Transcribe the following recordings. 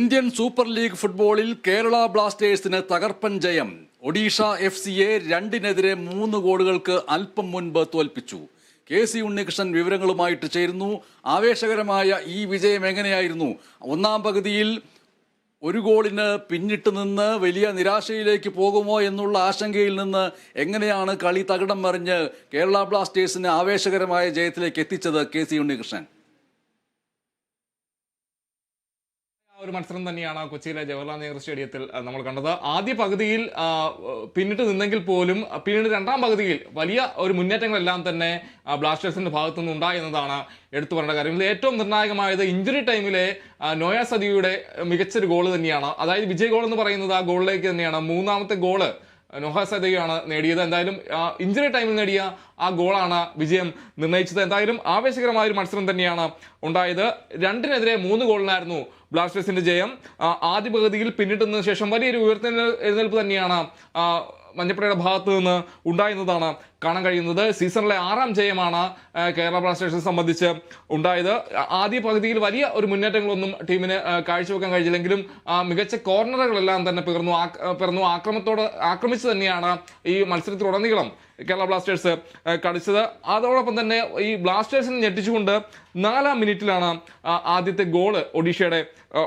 Indian super league ഫുട്ബോളിൽ കേരള ബ്ലാസ്റ്റേഴ്സിന് തകർപ്പൻ ജയം. ഒഡീഷ എഫ് സിയെ രണ്ടിനെതിരെ മൂന്ന് ഗോളുകൾക്ക് അല്പം മുൻപ് തോൽപ്പിച്ചു. കെ സി ഉണ്ണികൃഷ്ണൻ വിവരങ്ങളുമായിട്ട് ചേരുന്നു. ആവേശകരമായ ഈ വിജയം എങ്ങനെയായിരുന്നു? ഒന്നാം പകുതിയിൽ ഒരു ഗോളിന് പിന്നിട്ട് നിന്ന് വലിയ നിരാശയിലേക്ക് പോകുമോ എന്നുള്ള ആശങ്കയിൽ നിന്ന് എങ്ങനെയാണ് കളി തകിടം മറിഞ്ഞ് കേരള ബ്ലാസ്റ്റേഴ്സിന് ആവേശകരമായ ജയത്തിലേക്ക് എത്തിച്ചത് കെ സി ഉണ്ണികൃഷ്ണൻ ആ ഒരു മത്സരം തന്നെയാണ് കൊച്ചിയിലെ ജവഹർലാൽ നെഹ്റു സ്റ്റേഡിയത്തിൽ നമ്മൾ കണ്ടത്. ആദ്യ പകുതിയിൽ പിന്നിട്ട് നിന്നെങ്കിൽ പോലും പിന്നീട് രണ്ടാം പകുതിയിൽ വലിയ ഒരു മുന്നേറ്റങ്ങളെല്ലാം തന്നെ ബ്ലാസ്റ്റേഴ്സിന്റെ ഭാഗത്തു നിന്ന് ഉണ്ടായി എന്നതാണ് എടുത്തു പറയേണ്ട കാര്യം. ഇതിൽ ഏറ്റവും നിർണായകമായത് ഇഞ്ചുറി ടൈമിലെ നോയ സദിയുടെ മികച്ചൊരു ഗോൾ തന്നെയാണ്. അതായത് വിജയ് ഗോൾ എന്ന് പറയുന്നത് ആ ഗോളിലേക്ക് തന്നെയാണ്. മൂന്നാമത്തെ ഗോൾ നോഹ സദയാണ് നേടിയത്. എന്തായാലും ഇഞ്ചുറി ടൈമിൽ നേടിയ ആ ഗോളാണ് വിജയം നിർണയിച്ചത്. എന്തായാലും ആവേശകരമായ ഒരു മത്സരം തന്നെയാണ് ഉണ്ടായത്. രണ്ടിനെതിരെ മൂന്ന് ഗോളിനായിരുന്നു ബ്ലാസ്റ്റേഴ്സിന്റെ ജയം. ആദ്യ പകുതിയിൽ പിന്നിട്ടുന്നതിന് ശേഷം വലിയൊരു ഉയർത്തെഴുന്നേൽപ്പ് തന്നെയാണ് മഞ്ഞപ്പടയുടെ ഭാഗത്ത് നിന്ന് ഉണ്ടായെന്നതാണ് കാണാൻ കഴിയുന്നത്. സീസണിലെ ആറാം ജയമാണ് കേരള ബ്ലാസ്റ്റേഴ്സിനെ സംബന്ധിച്ച് ഉണ്ടായത്. ആദ്യ പകുതിയിൽ വലിയ ഒരു മുന്നേറ്റങ്ങളൊന്നും ടീമിന് കാഴ്ചവെക്കാൻ കഴിഞ്ഞില്ലെങ്കിലും മികച്ച കോർണറുകളെല്ലാം തന്നെ പിറന്നു. പിറന്നു. ആക്രമത്തോട് ആക്രമിച്ചു തന്നെയാണ് ഈ മത്സരത്തിലുടനീളം കേരള ബ്ലാസ്റ്റേഴ്സ് കളിച്ചത്. അതോടൊപ്പം തന്നെ ഈ ബ്ലാസ്റ്റേഴ്സിനെ ഞെട്ടിച്ചുകൊണ്ട് നാലാം മിനിറ്റിലാണ് ആദ്യത്തെ ഗോൾ ഒഡീഷയുടെ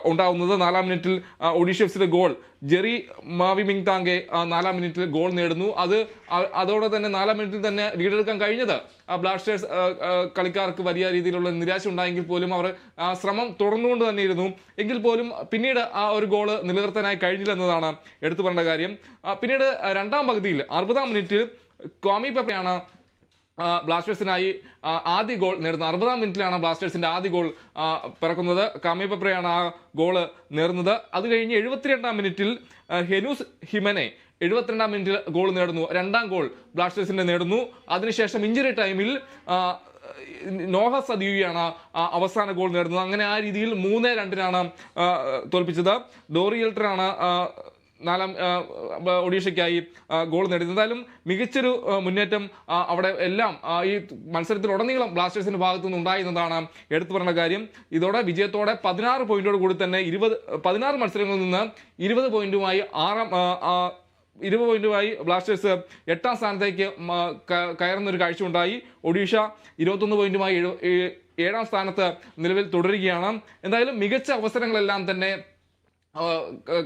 ഉണ്ടാവുന്നത്. നാലാം മിനിറ്റിൽ ഒഡീഷ എഫ്സിയുടെ goal Jerry Mawihmingthanga നാലാം മിനിറ്റിൽ ഗോൾ നേടുന്നു. അത് അതോടെ തന്നെ നാലാം മിനിറ്റിൽ തന്നെ ലീഡെടുക്കാൻ കഴിഞ്ഞത്. ബ്ലാസ്റ്റേഴ്സ് കളിക്കാർക്ക് വലിയ രീതിയിലുള്ള നിരാശ ഉണ്ടായെങ്കിൽ പോലും അവർ ആ, ശ്രമം തുടർന്നുകൊണ്ട് തന്നെ ഇരുന്നു എങ്കിൽ പോലും പിന്നീട് ആ ഒരു ഗോൾ നിലനിർത്താനായി കഴിഞ്ഞില്ല എന്നതാണ് എടുത്തു പറയേണ്ട കാര്യം. പിന്നീട് രണ്ടാം പകുതിയിൽ അറുപതാം മിനിറ്റിൽ കോമി പെപ്പയാണ് ബ്ലാസ്റ്റേഴ്സിനായി ആദ്യ ഗോൾ നേടുന്നത്. അറുപതാം മിനിറ്റിലാണ് ബ്ലാസ്റ്റേഴ്സിന്റെ ആദ്യ ഗോൾ പിറക്കുന്നത്. കാമി പെപ്രയാണ് ആ ഗോൾ നേടുന്നത്. അത് കഴിഞ്ഞ് എഴുപത്തിരണ്ടാം മിനിറ്റിൽ ഹെനൂസ് ഹിമനെ എഴുപത്തിരണ്ടാം മിനിറ്റിൽ ഗോൾ നേടുന്നു. രണ്ടാം ഗോൾ ബ്ലാസ്റ്റേഴ്സിന്റെ നേടുന്നു. അതിനുശേഷം ഇഞ്ചുറി ടൈമിൽ നോഹ സദീവിയാണ് അവസാന ഗോൾ നേടുന്നത്. അങ്ങനെ ആ രീതിയിൽ മൂന്ന് രണ്ടിനാണ് തോൽപ്പിച്ചത്. ഡോറിയൽട്ടറാണ് നാലാം ഒഡീഷയ്ക്കായി ഗോൾ നേടിയത്. എന്തായാലും മികച്ചൊരു മുന്നേറ്റം അവിടെ എല്ലാം ഈ മത്സരത്തിലുടനീളം ബ്ലാസ്റ്റേഴ്സിന്റെ ഭാഗത്തു നിന്ന് ഉണ്ടായി എന്നതാണ് എടുത്തു പറഞ്ഞ കാര്യം. ഇതോടെ വിജയത്തോടെ പതിനാറ് പോയിന്റോട് കൂടി തന്നെ ഇരുപത് പതിനാറ് മത്സരങ്ങളിൽ നിന്ന് ഇരുപത് പോയിന്റുമായി ആറാം ഇരുപത് പോയിന്റുമായി ബ്ലാസ്റ്റേഴ്സ് എട്ടാം സ്ഥാനത്തേക്ക് കയറുന്ന ഒരു കാഴ്ച ഉണ്ടായി ഒഡീഷ ഇരുപത്തൊന്ന് പോയിന്റുമായി ഏഴാം സ്ഥാനത്ത് നിലവിൽ തുടരുകയാണ്. എന്തായാലും മികച്ച അവസരങ്ങളെല്ലാം തന്നെ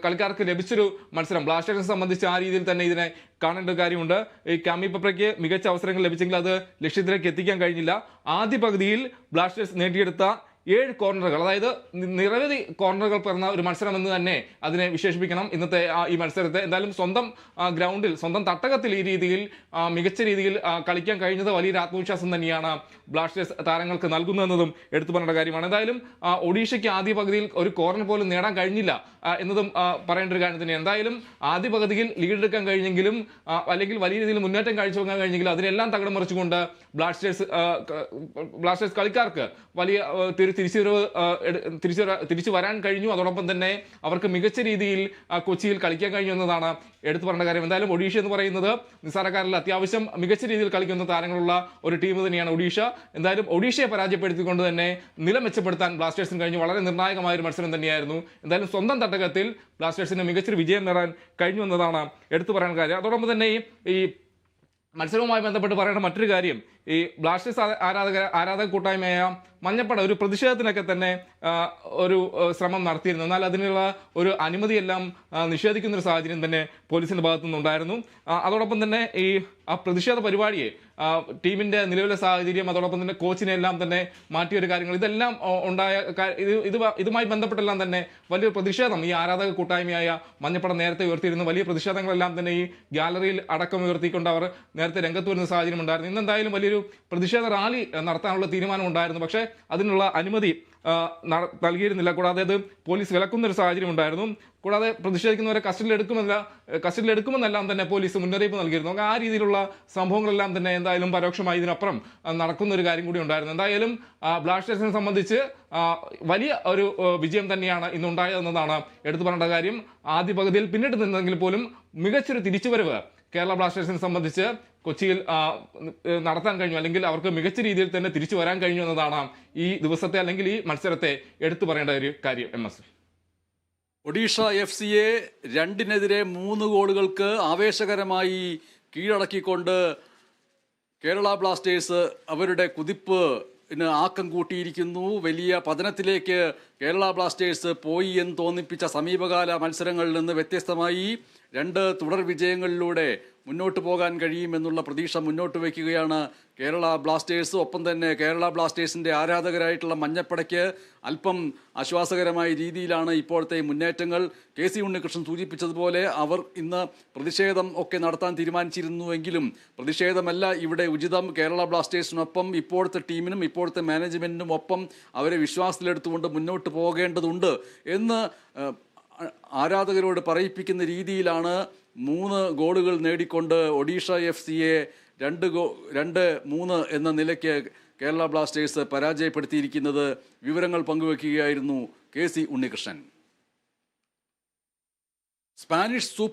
കളിക്കാർക്ക് ലഭിച്ചൊരു മത്സരം. ബ്ലാസ്റ്റേഴ്സിനെ സംബന്ധിച്ച് ആ രീതിയിൽ തന്നെ ഇതിനെ കാണേണ്ട കാര്യമുണ്ട്. ഈ കാമി പപ്രയ്ക്ക് മികച്ച അവസരങ്ങൾ ലഭിച്ചെങ്കിൽ അത് ലക്ഷ്യത്തിലേക്ക് എത്തിക്കാൻ കഴിഞ്ഞില്ല. ആദ്യ പകുതിയിൽ ബ്ലാസ്റ്റേഴ്സ് നേടിയെടുത്ത ഏഴ് കോർണറുകൾ അതായത് നിരവധി കോർണറുകൾ പിറന്ന ഒരു മത്സരം എന്ന് തന്നെ അതിനെ വിശേഷിപ്പിക്കണം. ഇന്നത്തെ ഈ മത്സരത്തെ എന്തായാലും സ്വന്തം ഗ്രൗണ്ടിൽ സ്വന്തം തട്ടകത്തിൽ ഈ രീതിയിൽ മികച്ച രീതിയിൽ കളിക്കാൻ കഴിഞ്ഞത് വലിയൊരു ആത്മവിശ്വാസം തന്നെയാണ് ബ്ലാസ്റ്റേഴ്സ് താരങ്ങൾക്ക് നൽകുന്നതെന്നതും എടുത്തു പറയേണ്ട കാര്യമാണ്. എന്തായാലും ഒഡീഷയ്ക്ക് ആദ്യ പകുതിയിൽ ഒരു കോർണർ പോലും നേടാൻ കഴിഞ്ഞില്ല എന്നതും പറയേണ്ട ഒരു കാര്യം തന്നെയാണ്. എന്തായാലും ആദ്യ പകുതിയിൽ ലീഡ് എടുക്കാൻ കഴിഞ്ഞെങ്കിലും അല്ലെങ്കിൽ വലിയ രീതിയിൽ മുന്നേറ്റം കാഴ്ചവെക്കാൻ കഴിഞ്ഞെങ്കിലും അതിനെല്ലാം തകിടം മറിച്ചുകൊണ്ട് ബ്ലാസ്റ്റേഴ്സ് ബ്ലാസ്റ്റേഴ്സ് കളിക്കാർക്ക് വലിയ ആ, തിരി- തിരിച്ചുവരവ് വരവ് തിരിച്ചു തിരിച്ചു വരാൻ കഴിഞ്ഞു. അതോടൊപ്പം തന്നെ അവർക്ക് മികച്ച രീതിയിൽ കൊച്ചിയിൽ കളിക്കാൻ കഴിഞ്ഞു എന്നതാണ് എടുത്തു പറയേണ്ട കാര്യം. എന്തായാലും ഒഡീഷ എന്ന് പറയുന്നത് നിസ്സാരക്കാരിൽ അത്യാവശ്യം മികച്ച രീതിയിൽ കളിക്കുന്ന താരങ്ങളുള്ള ഒരു ടീം തന്നെയാണ് ഒഡീഷ. എന്തായാലും ഒഡീഷയെ പരാജയപ്പെടുത്തിക്കൊണ്ട് തന്നെ നില മെച്ചപ്പെടുത്താൻ ബ്ലാസ്റ്റേഴ്സിന് കഴിഞ്ഞു. വളരെ നിർണായകമായ ഒരു മത്സരം തന്നെയായിരുന്നു. എന്തായാലും സ്വന്തം തട്ടകത്തിൽ ബ്ലാസ്റ്റേഴ്സിന് മികച്ചൊരു വിജയം നേടാൻ കഴിഞ്ഞു എന്നതാണ് എടുത്തു പറയാൻ കാര്യം. അതോടൊപ്പം തന്നെ ഈ മത്സരവുമായി ബന്ധപ്പെട്ട് പറയേണ്ട മറ്റൊരു കാര്യം. ഈ ബ്ലാസ്റ്റേഴ്സ് ആരാധക ആരാധക കൂട്ടായ്മയായ മഞ്ഞപ്പട ഒരു പ്രതിഷേധത്തിനൊക്കെ തന്നെ ഒരു ശ്രമം നടത്തിയിരുന്നു. എന്നാൽ അതിനുള്ള ഒരു അനുമതിയെല്ലാം നിഷേധിക്കുന്ന ഒരു സാഹചര്യം തന്നെ പോലീസിന്റെ ഭാഗത്തുനിന്നുണ്ടായിരുന്നു. അതോടൊപ്പം തന്നെ ഈ ആ പ്രതിഷേധ പരിപാടിയെ ടീമിന്റെ നിലവിലെ സാഹചര്യം അതോടൊപ്പം തന്നെ കോച്ചിനെ എല്ലാം തന്നെ മാറ്റിയ ഒരു കാര്യങ്ങൾ ഇതെല്ലാം ഉണ്ടായ ഇത് ഇത് ഇതുമായി ബന്ധപ്പെട്ടെല്ലാം തന്നെ വലിയൊരു പ്രതിഷേധം ഈ ആരാധക കൂട്ടായ്മയായ മഞ്ഞപ്പട നേരത്തെ ഉയർത്തിയിരുന്നു. വലിയ പ്രതിഷേധങ്ങളെല്ലാം തന്നെ ഈ ഗാലറിയിൽ അടക്കം ഉയർത്തിക്കൊണ്ട് അവർ നേരത്തെ രംഗത്ത് വരുന്ന സാഹചര്യം ഉണ്ടായിരുന്നു. ഇന്ന് എന്തായാലും വലിയൊരു പ്രതിഷേധ റാലി നടത്താനുള്ള തീരുമാനമുണ്ടായിരുന്നു. പക്ഷേ അതിനുള്ള അനുമതി നൽകിയിരുന്നില്ല. കൂടാതെ അത് പോലീസ് വിലക്കുന്ന ഒരു സാഹചര്യം ഉണ്ടായിരുന്നു. കൂടാതെ പ്രതിഷേധിക്കുന്നവരെ കസ്റ്റഡിയിൽ എടുക്കുമെന്നല്ല കസ്റ്റഡിയിൽ എടുക്കുമെന്നെല്ലാം തന്നെ പോലീസ് മുന്നറിയിപ്പ് നൽകിയിരുന്നു. ആ രീതിയിലുള്ള സംഭവങ്ങളെല്ലാം തന്നെ എന്തായാലും പരോക്ഷമായി ഇതിനപ്പുറം നടക്കുന്ന ഒരു കാര്യം കൂടി ഉണ്ടായിരുന്നു. എന്തായാലും ബ്ലാസ്റ്റേഴ്സിനെ സംബന്ധിച്ച് വലിയ ഒരു വിജയം തന്നെയാണ് ഇന്നുണ്ടായതെന്നതാണ് എടുത്തു പറയേണ്ട കാര്യം. ആദ്യ പകുതിയിൽ പിന്നിട്ട് നിന്നെങ്കിൽ പോലും മികച്ചൊരു തിരിച്ചുവരവ് കേരള ബ്ലാസ്റ്റേഴ്സിനെ സംബന്ധിച്ച് കൊച്ചിയിൽ നടത്താൻ കഴിഞ്ഞു അല്ലെങ്കിൽ അവർക്ക് മികച്ച രീതിയിൽ തന്നെ തിരിച്ചു വരാൻ കഴിഞ്ഞു എന്നതാണ് ഈ ദിവസത്തെ അല്ലെങ്കിൽ ഈ മത്സരത്തെ എടുത്തു പറയേണ്ട ഒരു കാര്യം എം. എസ്. ഒഡീഷ എഫ്. സിയെ രണ്ടിനെതിരെ മൂന്ന് ഗോളുകൾക്ക് ആവേശകരമായി കീഴടക്കിക്കൊണ്ട് കേരള ബ്ലാസ്റ്റേഴ്സ് അവരുടെ കുതിപ്പ് ആക്കം കൂട്ടിയിരിക്കുന്നു. വലിയ പതനത്തിലേക്ക് കേരള ബ്ലാസ്റ്റേഴ്സ് പോയി എന്ന് തോന്നിപ്പിച്ച സമീപകാല മത്സരങ്ങളിൽ നിന്ന് വ്യത്യസ്തമായി രണ്ട് തുടർ വിജയങ്ങളിലൂടെ മുന്നോട്ട് പോകാൻ കഴിയുമെന്നുള്ള പ്രതീക്ഷ മുന്നോട്ട് വയ്ക്കുകയാണ് കേരള ബ്ലാസ്റ്റേഴ്സ്. ഒപ്പം തന്നെ കേരള ബ്ലാസ്റ്റേഴ്സിന്റെ ആരാധകരായിട്ടുള്ള മഞ്ഞപ്പടയ്ക്ക് അല്പം ആശ്വാസകരമായ രീതിയിലാണ് ഇപ്പോഴത്തെ മുന്നേറ്റങ്ങൾ. കെ സി ഉണ്ണികൃഷ്ണൻ സൂചിപ്പിച്ചതുപോലെ അവർ ഇന്ന് പ്രതിഷേധം ഒക്കെ നടത്താൻ തീരുമാനിച്ചിരുന്നുവെങ്കിലും പ്രതിഷേധമല്ല ഇവിടെ ഉചിതം. കേരള ബ്ലാസ്റ്റേഴ്സിനൊപ്പം ഇപ്പോഴത്തെ ടീമിനും ഇപ്പോഴത്തെ മാനേജ്മെന്റിനും ഒപ്പം അവരെ വിശ്വാസത്തിലെടുത്തുകൊണ്ട് മുന്നോട്ട് പോകേണ്ടതുണ്ട് എന്ന് ആരാധകരോട് പറയിപ്പിക്കുന്ന രീതിയിലാണ് മൂന്ന് ഗോളുകൾ നേടിക്കൊണ്ട് ഒഡീഷ എഫ് സിയെ രണ്ട് ഗോ രണ്ട് മൂന്ന് എന്ന നിലയ്ക്ക് കേരള ബ്ലാസ്റ്റേഴ്സ് പരാജയപ്പെടുത്തിയിരിക്കുന്നത് വിവരങ്ങൾ പങ്കുവെക്കുകയായിരുന്നു K C Unnikrishnan. Spanish super